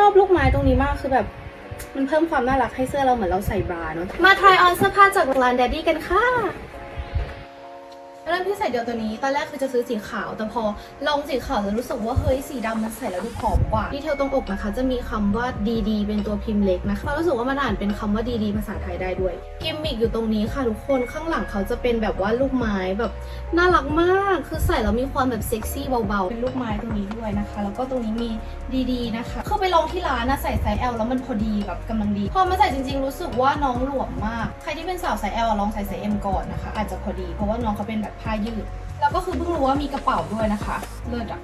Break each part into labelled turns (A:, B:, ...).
A: ชอบลูกไม้ตรงนี้มากคือแบบมันเพิ่มความน่ารักให้เสื้อเราเหมือนเราใส่บราเนาะมาทายออนเสื้อผ้าจากร้าน Daddy กันค่ะ เริ่มที่ใส่เดียวตัวนี้ ตอนแรกคือจะซื้อสีขาว แต่พอลองสีขาวแล้วรู้สึกว่าเฮ้ยสีดำมันใส่แล้วดูผอมกว่า ดีเทลตรงอกนะคะ จะมีคำว่าดีดีเป็นตัวพิมพ์เล็กนะคะเรารู้สึกว่ามันอ่านเป็นคำว่าดีดีภาษาไทยได้ด้วย กิมมิกอยู่ตรงนี้ค่ะทุกคน ข้างหลังเขาจะเป็นแบบว่าลูกไม้แบบน่ารักมาก คือใส่แล้วมีความแบบเซ็กซี่เบาๆ เป็นลูกไม้ตรงนี้ด้วยนะคะ แล้วก็ตรงนี้มีดีๆนะคะ เข้าไปลองที่ร้านนะใส่ไซส์ L แล้วมันพอดีแบบกำลังดี พอมาใส่จริงๆรู้สึกว่าน้องหลวมมาก ใครที่เป็นสาวไซส์ L ลองใส่ไซส์ M ก่อนนะคะ อาจจะพอดี เพราะว่าน้องเขาเป็นแบบผ้ายืด แล้วก็คือเพิ่งรู้ว่ามีกระเป๋าด้วยนะคะ เลิศอะ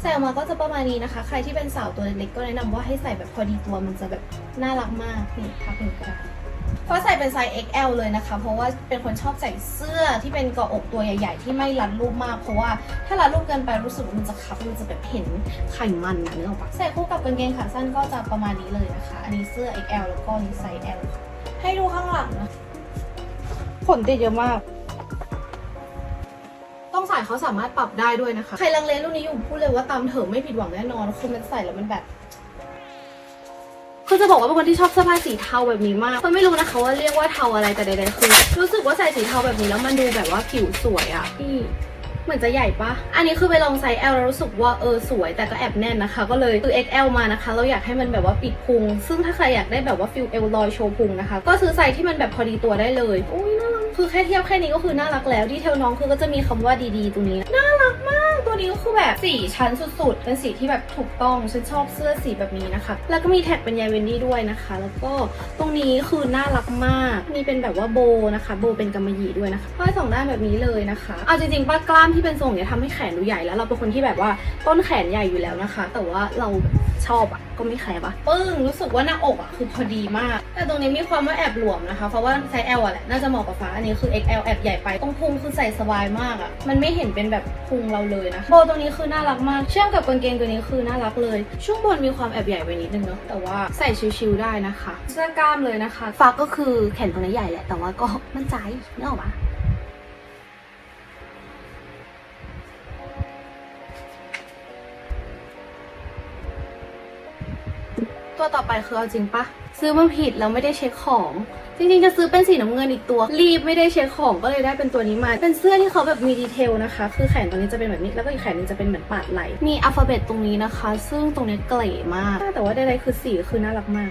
A: ใส่ออกมาก็จะประมาณนี้นะคะ ใครที่เป็นสาวตัวเล็กๆก็แนะนำว่าให้ใส่แบบพอดีตัวมันจะแบบน่ารักมากนี่พักหนึ่งก็ได้เพราะใส่เป็นไซส์ XL เลยนะคะ เพราะว่าเป็นคนชอบใส่เสื้อที่เป็นเกาะอกตัวใหญ่ ๆ ที่ไม่รัดรูปมาก เพราะว่าถ้ารัดรูปเกินไปรู้สึกว่ามันจะคับ มันจะแบบเห็นไขมันนะนึกออกปะใส่คู่กับกางเกงขาสั้นก็จะประมาณนี้เลยนะคะ อันนี้เสื้อ XL แล้วก็นี่ไซส์ L ค่ะให้ดูข้างหลังนะขนติดเยอะมาก ใส่เขาสามารถปรับได้ด้วยนะคะ ใครลังเลรุ่นนี้อยู่พูดเลยว่าตามเถอะไม่ผิดหวังแน่นอนคือมันใส่แล้วมันแบบคือจะบอกว่าเป็นคนที่ชอบเสื้อผ้าสีเทาแบบนี้มากคนไม่รู้นะคะว่าเรียกว่าเทาอะไรแต่ใดๆคือ รู้สึกว่าใส่สีเทาแบบนี้แล้วมันดูแบบว่าผิวสวยอะพี่เหมือนจะใหญ่ปะอันนี้คือไปลองไซส์ L แล้วรู้สึกว่าเออสวย แต่ก็แอบแน่นนะคะ ก็เลยซื้อ XL มานะคะ เราอยากให้มันแบบว่าปิดพุง ซึ่งถ้าใครอยากได้แบบว่าฟิลเอลลอยโชว์พุงนะคะ ก็ซื้อไซส์ที่มันแบบพอดีตัวได้เลยอุ้ยน่า คือแค่เทียบแค่นี้ก็คือน่ารักแล้วดีเทลน้องคือก็จะมีคำว่าดีๆตรงนี้ น่ารักมาก ตัวนี้ก็คือแบบสีชั้นสุดๆ เป็นสีที่แบบถูกต้อง ฉันชอบเสื้อสีแบบนี้นะคะ แล้วก็มีแท็กเป็นยายเวนดี้ด้วยนะคะ แล้วก็ตรงนี้คือน่ารักมาก มีเป็นแบบว่าโบนะคะ โบเป็นกำมะหยี่ด้วยนะคะห้อยสองด้านแบบนี้เลยนะคะ เอาจริงๆป้ากล้ามที่เป็นทรงเนี่ยทำให้แขนดูใหญ่แล้วเราเป็นคนที่แบบว่าต้นแขนใหญ่อยู่แล้วนะคะ แต่ว่าเรา ชอบอะก็ไม่แคร์ปะปึ้งรู้สึกว่าหน้าอกอะคือพอดีมาก แต่ตรงนี้มีความว่าแอบหลวมนะคะ เพราะว่าไซส์ L อะแหละน่าจะเหมาะกับฟ้าอันนี้คือ XL แอบใหญ่ไปตรงพุงคือใส่สบายมากอะมันไม่เห็นเป็นแบบพุงเราเลยนะโบตรงนี้คือน่ารักมากเชื่อมกับกางเกงตัวนี้คือน่ารักเลย ช่วงบนมีความแอบใหญ่ไปนิดนึงเนาะแต่ว่าใส่ชิวๆได้นะคะเสื้อกล้ามเลยนะคะฟ้าก็คือแขนตรงนี้ใหญ่แหละแต่ว่าก็มั่นใจนึกออกปะ ตัวต่อไปคือเอาจริงปะซื้อมาผิดแล้วไม่ได้เช็คของ จริงๆจะซื้อเป็นสีน้ำเงินอีกตัว รีบไม่ได้เช็คของก็เลยได้เป็นตัวนี้มา เป็นเสื้อที่เขาแบบมีดีเทลนะคะ คือแขนตรงนี้จะเป็นแบบนี้แล้วก็อีกแขนหนึงจะเป็นเหมือนปาดไหล มีอัลฟาเบตตรงนี้นะคะ ซึ่งตรงนี้เก๋มาก แต่ว่าใดๆคือสีคือน่ารักมาก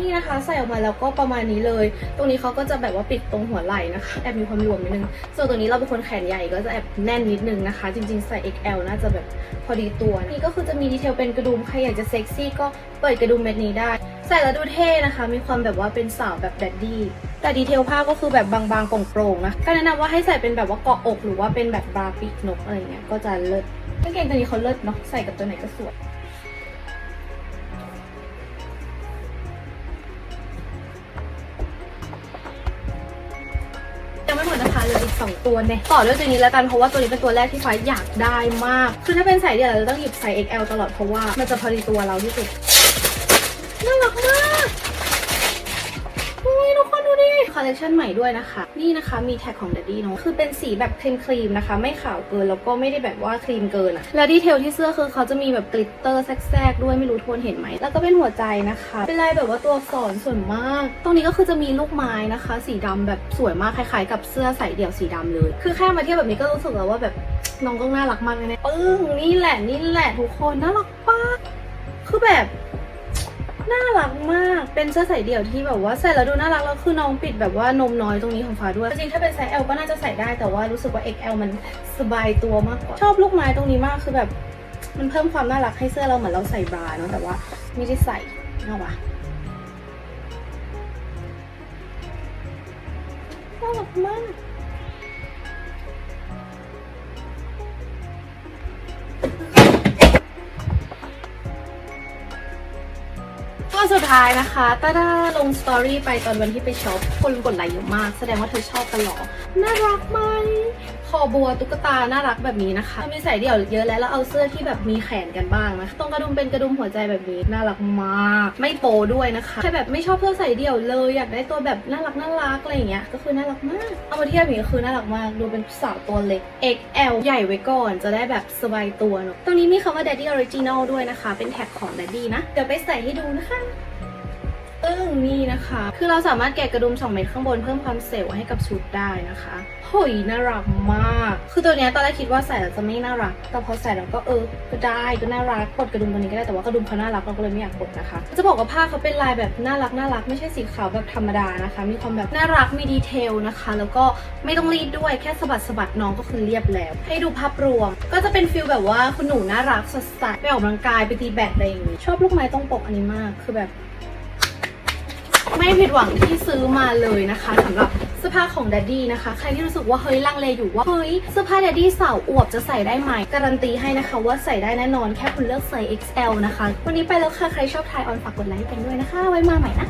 A: นี่นะคะใส่ออกมาแล้วก็ประมาณนี้เลย ตรงนี้เขาก็จะแบบว่าปิดตรงหัวไหล่นะคะแอบมีความหรวมนิดนึง ส่วนตัวนี้เราเป็นคนแขนใหญ่ก็จะแอบแน่นนิดนึงนะคะ จริงๆใส่ XL น่าจะแบบพอดีตัว นี่ก็คือจะมีดีเทลเป็นกระดุมใครอยากจะเซ็กซี่ก็เปิดกระดุมเม็ดนี้ได้ ใส่แล้วดูเท่นะคะ มีความแบบว่าเป็นสาวแบบแดดดี้แต่ดีเทลผ้าก็คือแบบบางๆโปร่งๆนะก็แนะนำว่าให้ใส่เป็นแบบว่าเกาะอกหรือว่าเป็นแบบบราปิกนกอะไรเงี้ยก็จะเลิศกางเกงตัวนี้เขาเลิศเนาะใส่กับตัวไหนก็สวย ไม่หมดนะคะเหลืออีก 2 ตัวเนี่ยต่อด้วยตัวนี้แล้วกันเพราะว่าตัวนี้เป็นตัวแรกที่ฟ้าอยากได้มาก คือถ้าเป็นไซส์เดียวเราต้องหยิบไซส์ XL ตลอดเพราะว่ามันจะพอดีตัวเราที่สุดน่ารักมาก คอลเลคชันใหม่ด้วยนะคะ นี่นะคะมีแท็กของ Daddy เนาะคือเป็นสีแบบครีมครีมๆนะคะ ไม่ขาวเกินแล้วก็ไม่ได้แบบว่าครีมเกินอะแล้วดีเทลที่เสื้อคือเขาจะมีแบบกลิตเตอร์แทรกๆด้วยไม่รู้ทวนเห็นไหมแล้วก็เป็นหัวใจนะคะ เป็นลายแบบว่าตัวอักษรส่วนมาก ตรงนี้ก็คือจะมีลูกไม้นะคะ สีดำแบบสวยมากคล้ายๆ กับเสื้อใส่เดี่ยวสีดำเลย คือแค่มาเทียบแบบนี้ก็รู้สึกแล้วว่าแบบน้องต้องน่ารักมากแน่ๆปึ้งนี่แหละนี่แหละทุกคนน่ารักปะคือแบบ น่ารักมาก เป็นเสื้อใส่เดี่ยวที่แบบว่าใส่แล้วดูน่ารักแล้วคือน้องปิดแบบว่านมน้อยตรงนี้ของฟ้าด้วย จริงๆถ้าเป็นไซส์ L ก็น่าจะใส่ได้แต่ว่ารู้สึกว่า XL มันสบายตัวมากกว่า ชอบลูกไม้ตรงนี้มากคือแบบมันเพิ่มความน่ารักให้เสื้อเราเหมือนเราใส่บราเนาะแต่ว่าไม่ได้ใส่เอาวะน่ารักมาก สุดท้ายนะคะตาดาลงสตอรี่ไปตอนวันที่ไปช็อป คนกดไลค์เยอะมาก แสดงว่าเธอชอบกันเหรอ น่ารักมาก คอบัวตุ๊กตาน่ารักแบบนี้นะคะมีใส่เดี่ยวเยอะแล้วแล้วเอาเสื้อที่แบบมีแขนกันบ้างนะตรงกระดุมเป็นกระดุมหัวใจแบบนี้น่ารักมาก ไม่โปด้วยนะคะใครแบบไม่ชอบเสื้อใส่เดี่ยวเลยอยากได้ตัวแบบน่ารักน่ารักอะไรอย่างเงี้ยก็คือน่ารักมาก เอามาเทียบอย่างนี้ก็คือน่ารักมากดูเป็นสาวตัวเล็ก XL ใหญ่ไว้ก่อนจะได้แบบสบายตัวเนอะตรงนี้มีคำว่า Daddy Original ด้วยนะคะ เป็นแท็กของ Daddy นะเดี๋ยวไปใส่ให้ดูนะคะ ซึ่งนี่นะคะ คือเราสามารถแกะกระดุม 2 เม็ดข้างบนเพิ่มความเซลล์ให้กับชุดได้นะคะโหยน่ารักมาก คือตัวนี้ตอนแรกคิดว่าใส่แล้วจะไม่น่ารัก แต่พอใส่แล้วก็เออ ก็ได้ก็น่ารักกดกระดุมตัวนี้ก็ได้ แต่ว่ากระดุมเขาน่ารักเราก็เลยไม่อยากกดนะคะ จะบอกว่าผ้าเขาเป็นลายแบบน่ารักน่ารักไม่ใช่สีขาวแบบธรรมดานะคะ มีความแบบน่ารักมีดีเทลนะคะ แล้วก็ไม่ต้องรีดด้วยแค่สะบัดสะบัดน้องก็คือเรียบแล้ว ให้ดูภาพรวม ก็จะเป็นฟิลแบบว่าคุณหนูน่ารักสดใสไปออกกำลังกายไปตีแบดอะไรอย่างงี้ชอบลูกไม้ตรงปกอันนี้มาก คือแบบ ไม่ผิดหวังที่ซื้อมาเลยนะคะสำหรับเสื้อผ้าของดัดดี้นะคะ ใครที่รู้สึกว่าเฮ้ยลังเลอยู่ว่าเฮ้ยเสื้อผ้าดัดดี้สาวอวบจะใส่ได้ไหมการันตีให้นะคะ ว่าใส่ได้แน่นอนแค่คุณเลือกไซส์ XL นะคะ วันนี้ไปแล้วค่ะ ใครชอบทายออนฝากกดไลค์กันด้วยนะคะ ไว้มาใหม่นะ